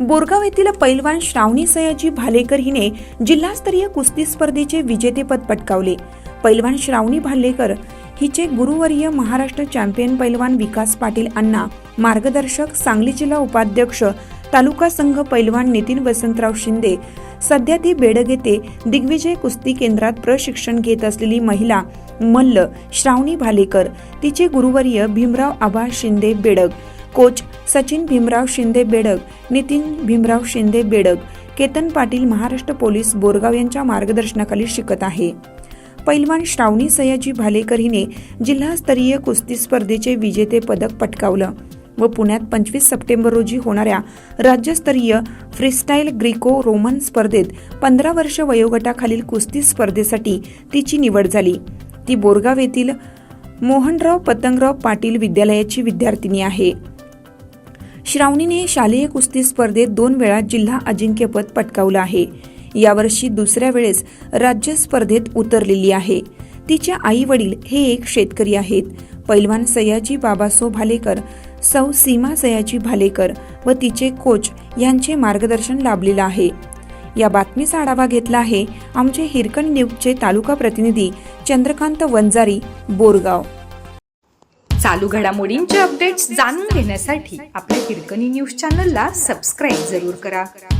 बोरगाव येथील पैलवान श्रावणी सयाजी भालेकर हिने जिल्हास्तरीय कुस्ती स्पर्धेचे विजेतेपद पटकावले. पैलवान श्रावणी भालेकर हिचे गुरुवर्य महाराष्ट्र चॅम्पियन पैलवान विकास पाटील अण्णा मार्गदर्शक सांगली जिल्हा उपाध्यक्ष तालुका संघ पैलवान नितीन वसंतराव शिंदे सध्या ती बेडग येथे दिग्विजय कुस्ती केंद्रात प्रशिक्षण घेत असलेली महिला मल्ल श्रावणी भालेकर तिचे गुरुवर्य भीमराव आभा शिंदे बेडग कोच सचिन भीमराव शिंदे बेडग नितीन भीमराव शिंदे बेडग केतन पाटील महाराष्ट्र पोलीस बोरगाव यांच्या मार्गदर्शनाखाली शिकत आहे. पैलवान श्रावणी सयाजी भालेकर हिने जिल्हास्तरीय कुस्ती स्पर्धेचे विजेते पदक पटकावलं व पुण्यात पंचवीस सप्टेंबर रोजी होणाऱ्या राज्यस्तरीय फ्रीस्टाईल ग्रीको रोमन स्पर्धेत पंधरा वर्ष वयोगटाखालील कुस्ती स्पर्धेसाठी तिची निवड झाली. ती बोरगाव येथील मोहनराव पतंगराव पाटील विद्यालयाची विद्यार्थिनी आहे. श्रावणीने शालेय कुस्ती स्पर्धेत दोन वेळा जिल्हा अजिंक्यपद पटकावलं आहे. यावर्षी दुसऱ्या वेळेस राज्य स्पर्धेत उतरलेली आहे. तिच्या आई वडील हे एक शेतकरी आहेत. पैलवान सयाजी बाबासो भालेकर सौ सीमा सयाजी भालेकर व तिचे कोच यांचे मार्गदर्शन लाभलेलं आहे. या बातमीचा आढावा घेतला आहे आमचे हिरकण न्यूजचे तालुका प्रतिनिधी चंद्रकांत वंजारी बोरगाव. चालू घडामोडींचे अपडेट्स जाणून घेण्यासाठी आपल्या हिरकणी न्यूज चॅनलला सबस्क्राईब जरूर करा.